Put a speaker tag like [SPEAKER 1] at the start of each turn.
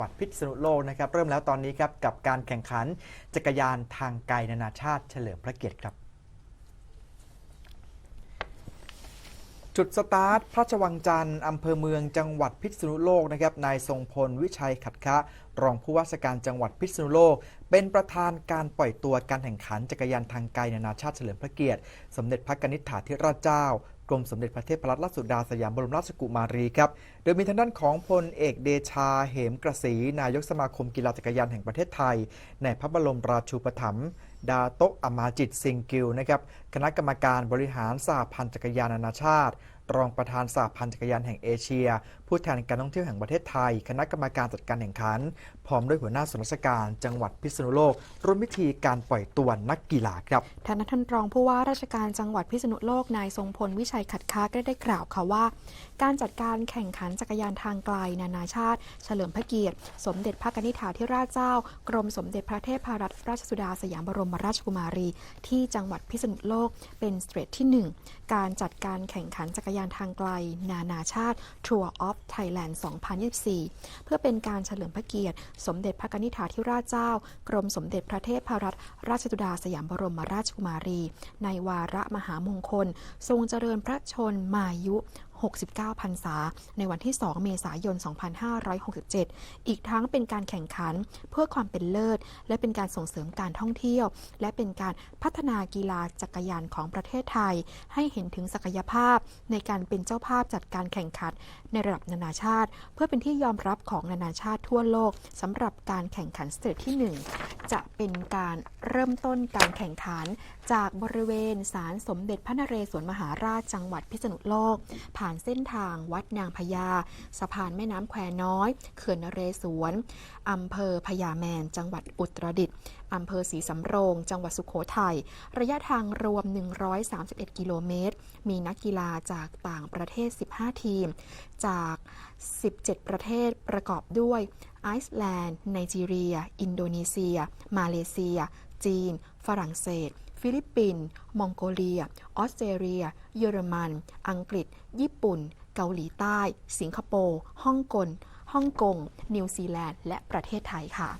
[SPEAKER 1] จังหวัดพิษณุโลกนะครับเริ่มแล้วตอนนี้ครับกับการแข่งขันจักรยานทางไกลนานาชาติเฉลิมพระเกียรติครับ จุดสตาร์ทพระชวังจันทร์อำเภอเมืองจังหวัดพิษณุโลกนะครับนายทรงพลวิชัยขัดคะ รองผู้ว่าราชการจังหวัดพิษณุโลก เป็นประธานการปล่อยตัวการแข่งขันจักรยานทางไกลนานาชาติเฉลิมพระเกียรติ สมเด็จพระกนิษฐาธิราชเจ้า กรมสมเด็จพระเทพรัตนราชสุดาสยามบรมราชกุมารีครับ โดยมีทางด้านของพลเอกเดชาเหมกระสี นายกสมาคมกีฬาจักรยานแห่งประเทศไทย ในพระบรมราชูปถัมภ์ดาโตะอมาจิตซิงกิลนะครับ คณะกรรมการบริหารสหพันธ์จักรยานนานาชาติ รองประธานสหพันธ์จักรยานแห่งเอเชีย ผู้แทนการท่องเที่ยวแห่งประเทศไทย คณะกรรมการจัดการแข่งขัน พร้อมด้วยหัวหน้าส่วนราชการ จังหวัดพิษณุโลกร่วมพิธีการปล่อยตัวนักกีฬาครับ
[SPEAKER 2] ท่านท่านรองผู้ว่าราชการจังหวัดพิษณุโลกนายทรงพลวิชัยขัดค้าก็ได้กล่าวค่ะว่า การจัดการแข่งขันจักรยานทางไกล นานาชาติ เฉลิมพระเกียรติ สมเด็จพระนิษฐาธิราชเจ้า กรมสมเด็จพระเทพรัตนราชสุดาสยามบรมราชกุมารี ที่จังหวัดพิษณุโลกเป็นสเตรทที่ 1 การจัดการแข่งขันจักรยานทางไกล นานาชาติ Tour of Thailand 2024 เพื่อเป็นการเฉลิมพระเกียรติ สมเด็จพระกนิษฐาธิราชเจ้า กรมสมเด็จพระเทพรัตนราชสุดาสยามบรมราชกุมารี ในวาระมหามงคล ทรงเจริญพระชนมายุ 69พรรษา ในวันที่ 2 เมษายน 2567 อีกทั้งเป็นการแข่งขันเพื่อความเป็นเลิศ และเป็นการส่งเสริมการท่องเที่ยว และเป็นการพัฒนากีฬาจักรยานของประเทศไทย ให้เห็นถึงศักยภาพในการเป็นเจ้าภาพจัดการแข่งขันในระดับนานาชาติ เพื่อเป็นที่ยอมรับของนานาชาติทั่วโลกสำหรับการแข่งขันสเตจที่ 1 จะเป็นการเริ่มต้นการแข่งขัน จากบริเวณศาลสมเด็จพระนเรศวรมหาราชจังหวัดพิษณุโลก ผ่านเส้นทางวัดนางพญาสะพานแม่น้ำแควน้อย เขื่อนนเรศวรอำเภอพญาแมนจังหวัดอุตรดิตถ์ อำเภอศรีสำโรง จังหวัดสุขโขทัย ระยะทางรวม 131 กิโลเมตร มีนักกีฬาจากต่างประเทศ 15 ทีม จาก 17 ประเทศประกอบด้วยไอซ์แลนด์ ไนจีเรีย อินโดนีเซีย มาเลเซีย จีน ฝรั่งเศส ฟิลิปปินส์ มองโกเลีย ออสเตรเลีย เยอรมัน อังกฤษ ญี่ปุ่น เกาหลีใต้ สิงคโปร์ ฮ่องกง ฮ่องกง นิวซีแลนด์ และประเทศไทยค่ะ